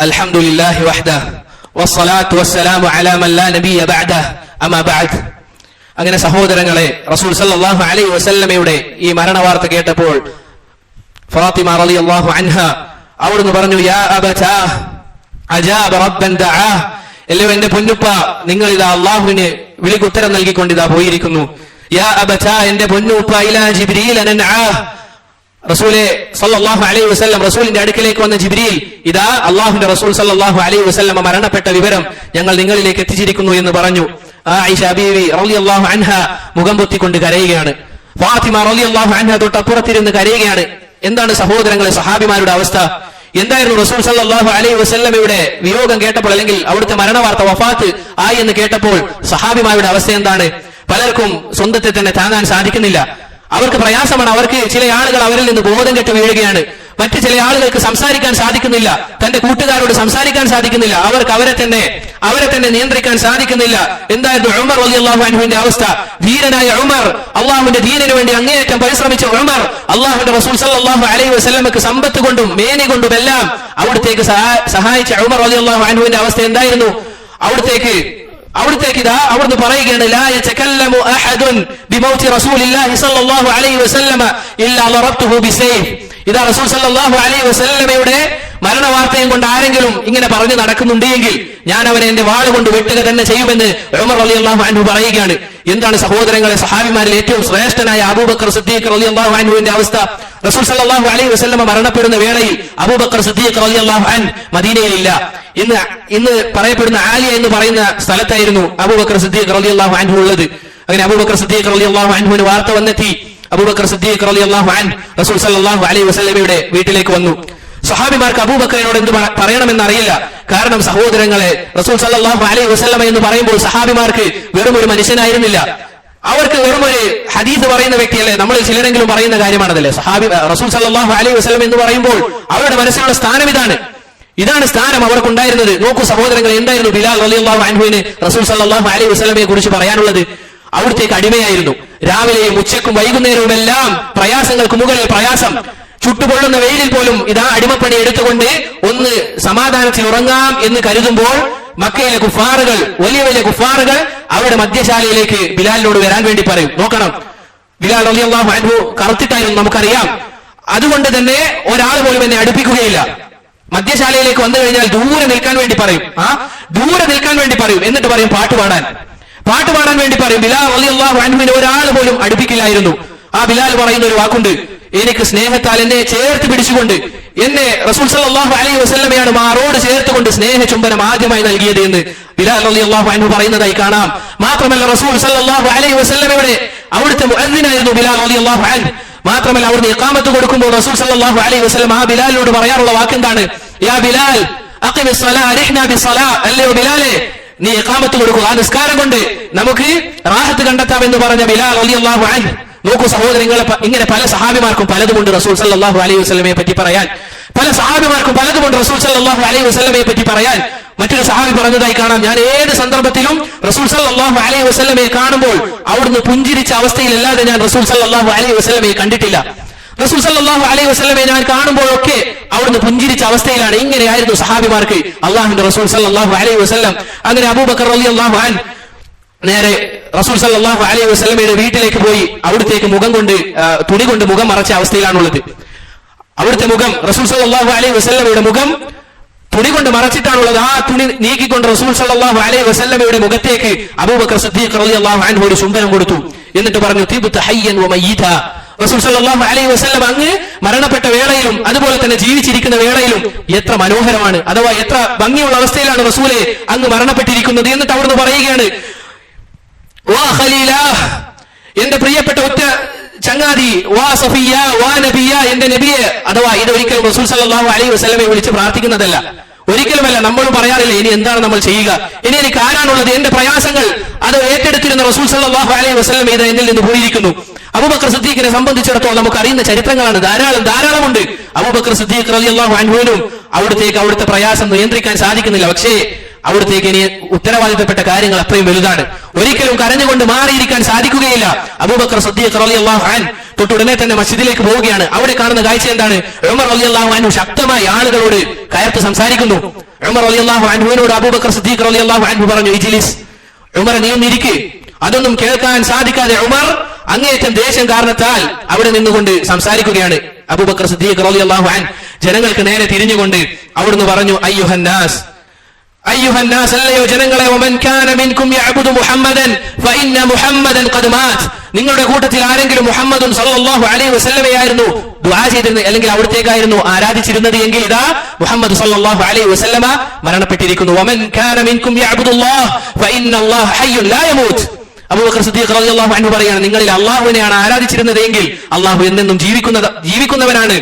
الحمد لله وحده والصلاة والسلام على من لا نبي بعده أما بعد അങ്ങനെ സഹോദരങ്ങളെ റസൂൽ സല്ലല്ലാഹു അലൈഹി വസല്ലമയുടെ ഈ മരണവാർത്ത കേട്ടപ്പോൾ ഫാത്തിമ റളിയല്ലാഹു അൻഹ അവിടുന്ന് പറഞ്ഞു യാ അബതാ അജാബ റബ്ബൻ ദആ എല്ലോ എന്റെ പൊന്നുപ്പ നിങ്ങൾ ഇതാ അള്ളാഹുവിന് വിളിക്കുത്തരം നൽകിക്കൊണ്ട് ഇതാ പോയിരിക്കുന്നു യാ അബതാ എന്റെ പൊന്നുപ്പ ഇലാ ജിബ്രീൽ അനൻആ റസൂലെ സല്ലാഹു അലൈഹി വസല്ലം റസൂലിന്റെ അടുക്കിലേക്ക് വന്ന ജിബ്രീൽ ഇതാ അള്ളാഹുന്റെ റസൂൽ സല്ലാഹു അലൈഹി വസല്ലം മരണപ്പെട്ട വിവരം ഞങ്ങൾ നിങ്ങളിലേക്ക് എത്തിച്ചിരിക്കുന്നു എന്ന് പറഞ്ഞു. റളിയല്ലാഹു അൻഹ മുഖം പൊത്തിക്കൊണ്ട് കരയുകയാണ്. ഫാത്തിമ റളിയല്ലാഹു അൻഹ തൊട്ടപ്പുറത്തിരുന്ന് കരയുകയാണ്. എന്താണ് സഹോദരങ്ങളെ സഹാബിമാരുടെ അവസ്ഥ? എന്തായിരുന്നു റസൂൽ സല്ലാഹു അലൈഹി വസ്ല്ലമയുടെ വിയോഗം കേട്ടപ്പോൾ അല്ലെങ്കിൽ അവിടുത്തെ മരണവാർത്ത വഫാത്ത് ആയി എന്ന് കേട്ടപ്പോൾ സഹാബിമാരുടെ അവസ്ഥ എന്താണ്? പലർക്കും സ്വന്തത്തെ തന്നെ താങ്ങാൻ സാധിക്കുന്നില്ല. അവർക്ക് പ്രയാസമാണ്. അവർക്ക് ചില ആളുകൾ അവരിൽ നിന്ന് ബോധം കെട്ട് വീഴുകയാണ്. മറ്റ് ചില ആളുകൾക്ക് സംസാരിക്കാൻ സാധിക്കുന്നില്ല. തന്റെ കൂട്ടുകാരോട് സംസാരിക്കാൻ സാധിക്കുന്നില്ല. അവർക്ക് അവരെ തന്നെ അവരെ തന്നെ നിയന്ത്രിക്കാൻ സാധിക്കുന്നില്ല. എന്തായിരുന്നു ഉമർ അള്ളാഹു അനുവിന്റെ അവസ്ഥ? ധീരനായ ഉമർ അള്ളാഹുവിന്റെ ധീരന് വേണ്ടി അങ്ങേയറ്റം പരിശ്രമിച്ച ഉമർ അള്ളാഹുന്റെ റസൂൽ സല്ലല്ലാഹു അലൈഹി വസ്ലമക്ക് സമ്പത്ത് കൊണ്ടും മേനി കൊണ്ടും എല്ലാം അവിടത്തേക്ക് സഹായിച്ച ഉമർ അള്ളാഹു അനുവിന്റെ അവസ്ഥ എന്തായിരുന്നു? അവിടത്തേക്ക് അവിടത്തേക്ക് ഇതാ അവിടുന്ന് പറയുകയാണ് ലാ صلى الله عليه وسلم സ്വല്ലല്ലാഹു അലൈഹി വസല്ലമ ഇല്ലാ رسول صلى الله റസൂൽ وسلم വസല്ലമയുടെ മരണവാർത്തയും കൊണ്ട് ആരെങ്കിലും ഇങ്ങനെ പറഞ്ഞു നടക്കുന്നുണ്ടെങ്കിൽ ഞാൻ അവനെ എന്റെ വാൾ കൊണ്ട് വെട്ടുക തന്നെ ചെയ്യുമെന്ന് ഉമർ റളിയല്ലാഹു അൻഹു പറയുകയാണ്. എന്താണ് സഹോദരങ്ങളെ സഹാബിമാരിൽ ഏറ്റവും ശ്രേഷ്ഠനായ അബൂബക്കർ സിദ്ദീഖ് അള്ളാഹു അൻഹുവിന്റെ അവസ്ഥ? റസൂൽ സല്ലാഹു അലൈഹി വസ്ലമ മരണപ്പെടുന്ന വേളയിൽ അബൂബക്കർ സിദ്ദീഖ് അള്ളാഹു അൻ മദീനയിലില്ല ഇന്ന് ഇന്ന് പറയപ്പെടുന്ന ആലിയ എന്ന് പറയുന്ന സ്ഥലത്തായിരുന്നു അബൂബക്കർ സിദ്ദീഖ് അള്ളാഹു അൻഹു ഉള്ളത്. അങ്ങനെ അബൂബക്കർ സിദ്ദീഖ് അള്ളാഹു അൻഹുവിന് വാർത്ത വന്നെത്തി. അബൂബക്കർ സിദ്ദീഖ് അള്ളാഹു അൻ റസൂൽ സല്ലല്ലാഹു അലൈഹി വസല്ലമയുടെ വീട്ടിലേക്ക് വന്നു. സഹാബിമാർക്ക് അബൂബക്കറിനോട് എന്ത് പറ- പറയണമെന്ന് അറിയില്ല കാരണം സഹോദരങ്ങളെ റസൂൽ സല്ലല്ലാഹു അലൈഹി വസല്ലമ എന്ന് പറയുമ്പോൾ സഹാബിമാർക്ക് വെറും ഒരു മനുഷ്യനായിരുന്നില്ല. അവർക്ക് വെറും ഒരു ഹദീസ് പറയുന്ന വ്യക്തിയല്ലേ? നമ്മൾ ചിലരെങ്കിലും പറയുന്ന കാര്യമാണതല്ലേ? സഹാബി റസൂൽ സല്ലല്ലാഹു അലൈഹി വസ്ലം എന്ന് പറയുമ്പോൾ അവരുടെ മനസ്സിലുള്ള സ്ഥാനം ഇതാണ്. ഇതാണ് സ്ഥാനം അവർക്കുണ്ടായിരുന്നത്. നോക്കൂ സഹോദരങ്ങൾ എന്തായിരുന്നു ബിലാൽ അലി അള്ളാഹു അൻഹുവിന് റസൂൽ സല്ലാഹു അലൈഹി വസല്ലമയെ കുറിച്ച് പറയാനുള്ളത്? അവിടുത്തേക്ക് അടിമയായിരുന്നു. രാവിലെയും ഉച്ചക്കും വൈകുന്നേരവും എല്ലാം പ്രയാസങ്ങൾക്ക് മുകളിൽ പ്രയാസം. ചുട്ടുപൊള്ളുന്ന വെയിലിൽ പോലും ഇതാ അടിമപ്പണി എടുത്തുകൊണ്ട് ഒന്ന് സമാധാനത്തിൽ ഉറങ്ങാം എന്ന് കരുതുമ്പോൾ മക്കയിലെ കുഫാറുകൾ വലിയ വലിയ കുഫാറുകൾ അവരുടെ മദ്യശാലയിലേക്ക് ബിലാലിനോട് വരാൻ വേണ്ടി പറയും. നോക്കണം. ബിലാൽ അലിയാഹു കറുത്തിട്ടായിരുന്നു നമുക്കറിയാം. അതുകൊണ്ട് തന്നെ ഒരാൾ പോലും എന്നെ അടുപ്പിക്കുകയില്ല. മദ്യശാലയിലേക്ക് വന്നു കഴിഞ്ഞാൽ ദൂരെ നിൽക്കാൻ വേണ്ടി പറയും. ആ ദൂരെ നിൽക്കാൻ വേണ്ടി പറയും. എന്നിട്ട് പറയും പാട്ട് പാടാൻ. പാട്ട് പാടാൻ വേണ്ടി പറയും. ബിലാൽ അലി അള്ളാഹു അൻഹുവിനെ ഒരാൾ പോലും അടുപ്പിക്കില്ലായിരുന്നു. ആ ബിലാൽ പറയുന്ന ഒരു വാക്കുണ്ട്. എനിക്ക് സ്നേഹത്താൽ എന്നെ ചേർത്ത് പിടിച്ചുകൊണ്ട് എന്നെ റസൂൽ സല്ലല്ലാഹു അലൈഹി വസ്ലമയാണ് മാറോട് ചേർത്തുകൊണ്ട് സ്നേഹ ചുംബനം ആദ്യമായി നൽകിയത് എന്ന് ബിലാൽ അലി അള്ളാഹു അൻഹു പറയുന്നതായി കാണാം. മാത്രമല്ല റസൂൽ സല്ലല്ലാഹു അലൈഹി വസ്ലമയുടെ അവിടുത്തെ അന്നിനായിരുന്നു ബിലാൽ അലി അള്ളാഹു അൻ മാത്രമല്ല അവിടുന്ന് ഇക്കാമത്ത് കൊടുക്കുമ്പോൾ റസൂൽ സല്ലല്ലാഹു അലൈഹി വസ്ലം ആ ബിലാലിനോട് പറയാറുള്ള വാക്കെന്താണ്? യാ ബിലാൽ അല്ലയോ ബിലാലെ നീ ഇഖാമത്ത് കൊടുക്കുക ആ നിസ്കാരം കൊണ്ട് നമുക്ക് റാഹത്ത് കണ്ടെത്താം എന്ന് പറഞ്ഞ ബിലാൽ അലി അള്ളാഹു അൻ നോക്കൂ സഹോദരങ്ങളെ ഇങ്ങനെ പല സഹാബിമാർക്കും പലതുമുണ്ട് റസൂൽ സല്ലാഹു അലൈഹി വസ്ലമയെ പറ്റി പറയാൻ. പല സഹാബിമാർക്കും പലതുമുണ്ട് റസൂൽ സല്ലാഹു അലൈഹി വസ്ലമയെ പറ്റി പറയാൻ. മറ്റൊരു സഹാബി പറഞ്ഞതായി കാണാം. ഞാൻ ഏത് സന്ദർഭത്തിലും റസൂൽ സല്ലാഹു അലൈഹി വസ്ലമയെ കാണുമ്പോൾ അവിടുന്ന് പുഞ്ചിരിച്ച അവസ്ഥയിലല്ലാതെ ഞാൻ റസൂൽ സല്ലാഹു അലൈഹി വസ്ലമയെ കണ്ടിട്ടില്ല. റസൂൽ സല്ലാഹു അലൈഹി വസ്ലമയെ ഞാൻ കാണുമ്പോഴൊക്കെ അവിടുന്ന് പുഞ്ചിരിച്ച അവസ്ഥയിലാണ്. ഇങ്ങനെയായിരുന്നു സഹാബിമാർക്ക് അള്ളാഹുന്റെ റസൂൽ സല്ലാഹു അലൈഹി വസ്ലം അങ്ങനെ അബൂബക്കർ റളിയല്ലാഹു അൻ നേരെ റസൂൽ സല്ലാഹു അലൈഹി വസ്ലമയുടെ വീട്ടിലേക്ക് പോയി അവിടത്തേക്ക് മുഖം കൊണ്ട് തുണി കൊണ്ട് മുഖം മറച്ച അവസ്ഥയിലാണുള്ളത്. അവിടുത്തെ മുഖം റസൂൽ സല്ലാഹു അലൈഹി വസ്ലമയുടെ മുഖം തുണി കൊണ്ട് മറച്ചിട്ടാണുള്ളത്. ആ തുണി നീക്കിക്കൊണ്ട് റസൂൽ സല്ലാഹു അലൈഹി വസ്ലമയുടെ മുഖത്തേക്ക് അബൂബക്കർ സിദ്ദീഖ് റളിയല്ലാഹു അൻഹു ഒരു ചുംബനം കൊടുത്തു. എന്നിട്ട് പറഞ്ഞു തീപുത്ത ഹയ്യൻ വസല്ലം അങ്ങ് മരണപ്പെട്ട വേളയിലും അതുപോലെ തന്നെ ജീവിച്ചിരിക്കുന്ന വേളയിലും എത്ര മനോഹരമാണ്. അഥവാ എത്ര ഭംഗിയുള്ള അവസ്ഥയിലാണ് റസൂലെ അങ്ങ് മരണപ്പെട്ടിരിക്കുന്നത് എന്നിട്ട് അവിടുന്ന് പറയുകയാണ് എന്റെ പ്രിയപ്പെട്ട ഒറ്റ ചങ്ങാതി വാ സഫിയ വാ നബിയ എന്റെ നബിയെ. അഥവാ ഇത് ഒരിക്കലും റസൂൽ സല്ലാഹു അലൈഹി വസ്ലമെ വിളിച്ച് പ്രാർത്ഥിക്കുന്നതല്ല. ഒരിക്കലുമല്ല നമ്മൾ പറയാറില്ല ഇനി എന്താണ് നമ്മൾ ചെയ്യുക? ഇനി എനിക്ക് ആരാണുള്ളത്? എന്റെ പ്രയാസങ്ങൾ അത് ഏറ്റെടുത്തിരുന്ന റസൂൽ സല്ലാഹു അലൈഹി വസ്ലം ഇത് എന്നിൽ നിന്ന് പോയിരിക്കുന്നു. അബൂബക്കർ സിദ്ദീഖിനെ സംബന്ധിച്ചിടത്തോളം നമുക്ക് അറിയുന്ന ചരിത്രങ്ങളാണ്. ധാരാളം ധാരാളമുണ്ട്. അബൂബക്കർ സിദ്ദീഖ് റളിയല്ലാഹു അൻഹുവിനും അവിടത്തേക്ക് അവിടുത്തെ പ്രയാസം നിയന്ത്രിക്കാൻ സാധിക്കുന്നില്ല. പക്ഷേ അവിടത്തേക്ക് ഇനി ഉത്തരവാദിത്തപ്പെട്ട കാര്യങ്ങൾ അത്രയും വലുതാണ്. ഒരിക്കലും കരഞ്ഞുകൊണ്ട് മാറിയിരിക്കാൻ സാധിക്കുകയില്ല. അബൂബക്കർ സദ്ദീഖ് റളിയല്ലാഹു അൻ തൊട്ടുടനെ തന്നെ മസ്ജിദിലേക്ക് പോവുകയാണ്. അവിടെ കാണുന്ന കാഴ്ച എന്താണ്? ഉമർ റളിയല്ലാഹു അൻഹു ശക്തമായി ആളുകളോട് കയർത്ത് സംസാരിക്കുന്നു. ഉമർ റളിയല്ലാഹു അൻഹുവിനോട് അബൂബക്കർ സിദ്ദീഖ് റളിയല്ലാഹു അൻഹു പറഞ്ഞു ഇജ്ലിസ് ഉമർ നീ ഒന്ന് അതൊന്നും കേൾക്കാൻ സാധിക്കാതെ ഉമർ അങ്ങേയറ്റം ദേഷ്യം കാരണത്താൽ അവിടെ നിന്നുകൊണ്ട് സംസാരിക്കുകയാണ്. അബൂബക്കർ സിദ്ദീഖ് റളിയല്ലാഹു അൻ ജനങ്ങൾക്ക് നേരെ തിരിഞ്ഞുകൊണ്ട് അവിടുന്ന് പറഞ്ഞു അയ്യുഹന്നാസ് അയ്യുഹന്നാസ് അല്ലയോ ജനങ്ങളെ വമൻ കാന منكم യഅബുദു മുഹമ്മദൻ ഫഇന്ന മുഹമ്മദൻ ഖദ് مات നിങ്ങളുടെ കൂട്ടത്തിൽ ആരെങ്കിലും മുഹമ്മദും സല്ലല്ലാഹു അലൈഹി വസല്ലമയായിരുന്നു ദുആ ചെയ്തിരുന്നത് അല്ലെങ്കിൽ അവിടത്തേക്കായിരുന്നു ആരാധിച്ചിരുന്നത് എങ്കിൽ ഇതാ മുഹമ്മദ് സല്ലല്ലാഹു അലൈഹി വസല്ലമ മരണപ്പെട്ടിരിക്കുന്നു. വമൻ കാന യഅബുദുല്ലാഹ് ഫഇന്ന അല്ലാഹ ഹയ്യുൻ ലാ യമൂത്ത്. അബൂബക്കർ സിദ്ദീഖ് റളിയല്ലാഹു അൻഹു പറയാണ് നിങ്ങളിൽ അള്ളാഹുവിനെയാണ് ആരാധിച്ചിരുന്നത് എങ്കിൽ അള്ളാഹു എന്നെന്നും ജീവിക്കുന്ന ജീവിക്കുന്നവനാണ്.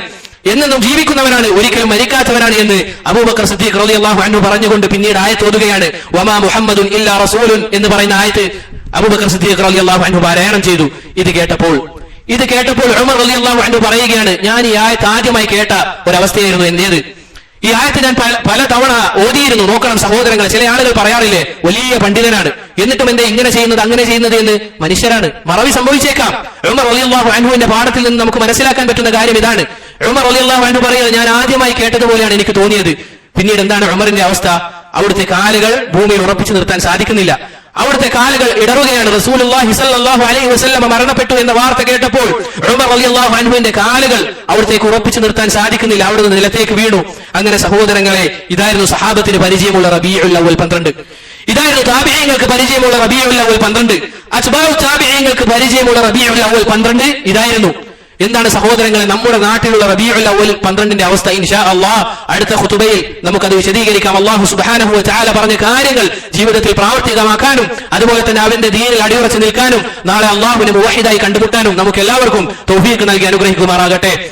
എന്നെന്നും ജീവിക്കുന്നവരാണ് ഒരിക്കലും മരിക്കാത്തവരാണ് എന്ന് അബൂബക്കർ സിദ്ദീഖ് റളിയല്ലാഹു അൻഹു പറഞ്ഞുകൊണ്ട് പിന്നീട് ആയത്ത് ഓതുകയാണ്. വമാ മുഹമ്മദുൻ ഇല്ലാ റസൂലുൻ എന്ന് പറയുന്ന ആയത്ത് അബൂബക്കർ സിദ്ദീഖ് റളിയല്ലാഹു അൻഹു പാരായണം ചെയ്തു. ഇത് കേട്ടപ്പോൾ ഇത് കേട്ടപ്പോൾ ഉമർ അള്ളാഹു അൻഹു പറയുകയാണ് ഞാൻ ഈ ആയത്ത് ആദ്യമായി കേട്ട ഒരവസ്ഥയായിരുന്നു എന്റേത്. ഈ ആയത്ത് ഞാൻ പല തവണ ഓതിയിരുന്നു. നോക്കണം സഹോദരങ്ങൾ ചില ആളുകൾ പറയാറില്ലേ വലിയ പണ്ഡിതനാണ്. എന്നിട്ടും എന്തേ ഇങ്ങനെ ചെയ്യുന്നത് അങ്ങനെ ചെയ്യുന്നത് എന്ന്? മനുഷ്യരാണ്. മറവി സംഭവിച്ചേക്കാം. ഉമർ റളിയല്ലാഹു അൻഹുവിന്റെ പാഠത്തിൽ നിന്ന് നമുക്ക് മനസ്സിലാക്കാൻ പറ്റുന്ന കാര്യം ഇതാണ്. ഉമർ റളിയല്ലാഹു അൻഹു പറയുന്നത് ഞാൻ ആദ്യമായി കേട്ടതുപോലെയാണ് എനിക്ക് തോന്നിയത്. പിന്നീട് എന്താണ് ഉമറിന്റെ അവസ്ഥ? അവിടുത്തെ കാലുകൾ ഭൂമിയിൽ ഉറപ്പിച്ചു നിർത്താൻ സാധിക്കുന്നില്ല. അവിടുത്തെ കാലുകൾ ഇടറുകയാണ്. റസൂലുള്ളാഹി സ്വല്ലല്ലാഹു അലൈഹി മരണപ്പെട്ടു എന്ന വാർത്ത കേട്ടപ്പോൾ ഉമർ റളിയല്ലാഹു അൻഹുവിന്റെ കാലുകൾ അവിടത്തേക്ക് ഉറപ്പിച്ചു നിർത്താൻ സാധിക്കുന്നില്ല. അവിടുന്ന് നിലത്തേക്ക് വീണു. അങ്ങനെ സഹോദരങ്ങളെ ഇതായിരുന്നു സഹാബത്തിന് പരിചയമുള്ള റബീഉൽ അവൽ പന്ത്രണ്ട്. ഇതായിരുന്നു താബിയങ്ങൾക്ക് പരിചയമുള്ള റബീഉൽ അവൽ പന്ത്രണ്ട്. അച്ബാബ് താബിയങ്ങൾക്ക് പരിചയമുള്ള റബീഉൽ അവൽ പന്ത്രണ്ട് ഇതായിരുന്നു. എന്താണ് സഹോദരങ്ങളെ നമ്മുടെ നാട്ടിലുള്ള റബീഉൽ അവൽ പന്ത്രണ്ടിന്റെ അവസ്ഥ ഇൻഷാ അള്ളാ. അടുത്ത ഖുതുബയിൽ നമുക്കത് വിശദീകരിക്കാം. അള്ളാഹു സുബാനഹു ചാല പറഞ്ഞ കാര്യങ്ങൾ ജീവിതത്തിൽ പ്രാവർത്തികമാക്കാനും അതുപോലെ തന്നെ അവന്റെ ദീനിൽ അടിയുറച്ച് നിൽക്കാനും നാളെ അള്ളാഹുവിനെ മുവാഹിദായി കണ്ടുമുട്ടാനും നമുക്ക് എല്ലാവർക്കും തൗഫീഖ് നൽകി അനുഗ്രഹിക്കുമാറാകട്ടെ.